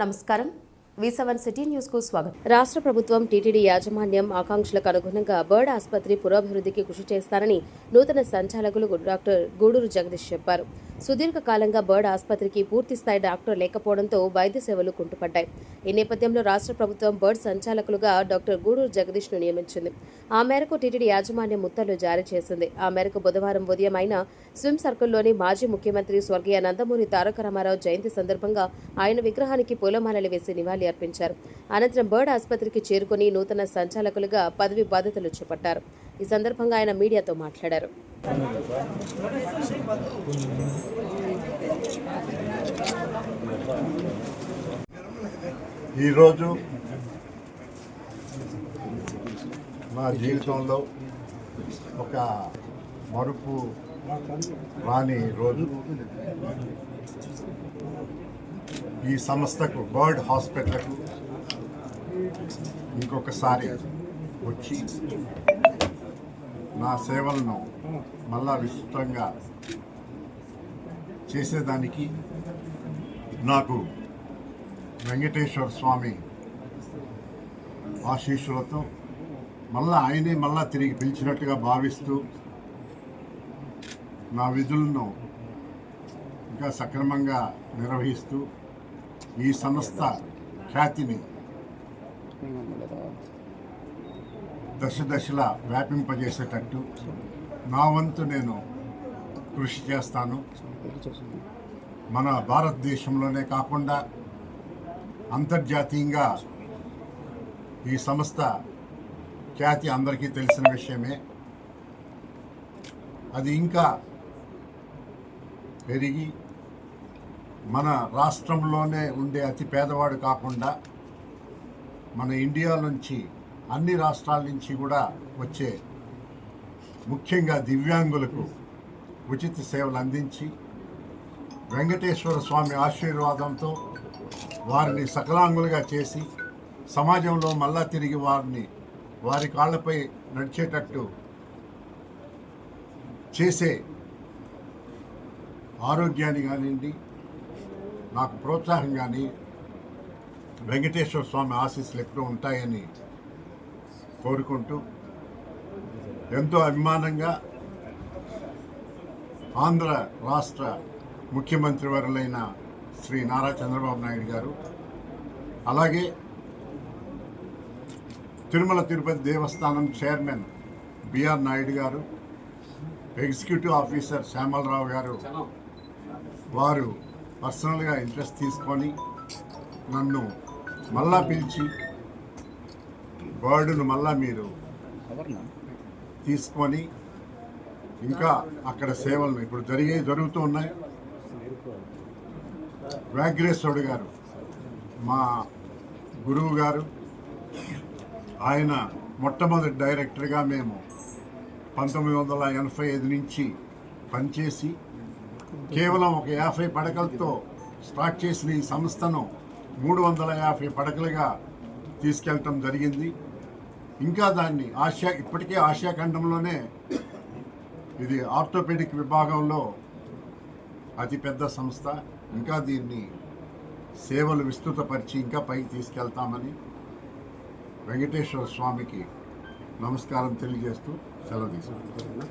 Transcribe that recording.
నమస్కారం. వి సిటీ న్యూస్కు స్వాగతం. రాష్ట్ర ప్రభుత్వం టీటీడీ యాజమాన్యం ఆకాంక్షలకు అనుగుణంగా బర్డ్ ఆసుపత్రి పురోభివృద్ధికి కృషి చేస్తారని నూతన సంచాలకులు డాక్టర్ గూడూరు జగదీష్ చెప్పారు. సుదీర్ఘకాలంగా బర్డ్ ఆసుపత్రికి పూర్తిస్థాయి డాక్టర్ లేకపోవడంతో వైద్య సేవలు కుంటుపడ్డాయి. ఈ నేపథ్యంలో రాష్ట్ర ప్రభుత్వం బర్డ్ సంచాలకులుగా డాక్టర్ గూడూరు జగదీష్ను నియమించింది. ఆ మేరకు టీటీడీ యాజమాన్యం ఉత్తర్వులు జారీ చేసింది. ఆ మేరకు బుధవారం ఉదయం అయిన స్విమ్ సర్కిల్లోని మాజీ ముఖ్యమంత్రి స్వర్గీయ నందమూరి తారక రామారావు జయంతి సందర్భంగా ఆయన విగ్రహానికి పూలమాలలు వేసి నివాళి అర్పించారు. అనంతరం బర్డ్ ఆసుపత్రికి చేరుకుని నూతన సంచాలకులుగా పదవి బాధ్యతలు చేపట్టారు. ఈ సందర్భంగా ఆయన మీడియాతో మాట్లాడారు. ఈరోజు నా జీవితంలో ఒక మరుపు రాని రోజు. ఈ సంస్థకు బర్డ్ హాస్పిటల్కు ఇంకొకసారి వచ్చి నా సేవలను మళ్ళా విస్తృతంగా చేసేదానికి నాకు వెంకటేశ్వర స్వామి ఆశీస్సులతో మళ్ళా ఆయనే మళ్ళా తిరిగి పిలిచినట్టుగా భావిస్తూ నా విధులను ఇంకా సక్రమంగా నిర్వహిస్తూ ఈ సంస్థ ఖ్యాతిని దశ దశలా వ్యాపింపజేసేటట్టు నా వంతు నేను కృషి చేస్తాను. మన భారతదేశంలోనే కాకుండా అంతర్జాతీయంగా ఈ సంస్థ ఖ్యాతి అందరికీ తెలిసిన విషయమే. అది ఇంకా పెరిగి మన రాష్ట్రంలోనే ఉండే అతి పేదవాడు కాకుండా మన ఇండియా నుంచి అన్ని రాష్ట్రాల నుంచి కూడా వచ్చే ముఖ్యంగా దివ్యాంగులకు ఉచిత సేవలు అందించి వెంకటేశ్వర స్వామి ఆశీర్వాదంతో వారిని సకలాంగులుగా చేసి సమాజంలో మళ్ళా తిరిగి వారిని వారి కాళ్ళపై నడిచేటట్టు చేసే ఆరోగ్యాన్ని కానివ్వండి నాకు ప్రోత్సాహం కానీ వెంకటేశ్వర స్వామి ఆశీస్సులు ఎప్పుడూ ఉంటాయని కోరుకుంటూ ఎంతో అభిమానంగా ఆంధ్ర రాష్ట్ర ముఖ్యమంత్రి వరులైన శ్రీ నారా చంద్రబాబు నాయుడు గారు అలాగే తిరుమల తిరుపతి దేవస్థానం చైర్మన్ బిఆర్ నాయుడు గారు ఎగ్జిక్యూటివ్ ఆఫీసర్ శ్యామలరావు గారు వారు పర్సనల్గా ఇంట్రెస్ట్ తీసుకొని నన్ను మళ్ళా పిలిచి బర్డును మళ్ళా మీరు తీసుకొని ఇంకా అక్కడ సేవలను ఇప్పుడు జరిగే జరుగుతూ ఉన్నాయి. వ్యాఘ్రేశ్వరుడు గారు మా గురువు గారు ఆయన మొట్టమొదటి డైరెక్టర్గా మేము పంతొమ్మిది వందల ఎనభై ఐదు నుంచి పనిచేసి కేవలం ఒక యాభై పడకలతో స్టార్ట్ చేసిన ఈ సంస్థను మూడు వందల యాభై పడకలుగా తీసుకెళ్ళటం జరిగింది. ఇంకా దాన్ని ఆసియా ఇప్పటికే ఆసియా ఖండంలోనే ఇది ఆర్థోపెడిక్ విభాగంలో అతిపెద్ద సంస్థ. ఇంకా దీన్ని సేవలు విస్తృతపరిచి ఇంకా పైకి తీసుకెళ్తామని వెంకటేశ్వర స్వామికి నమస్కారం తెలియజేస్తూ సెలవు తీసుకుంటున్నాను.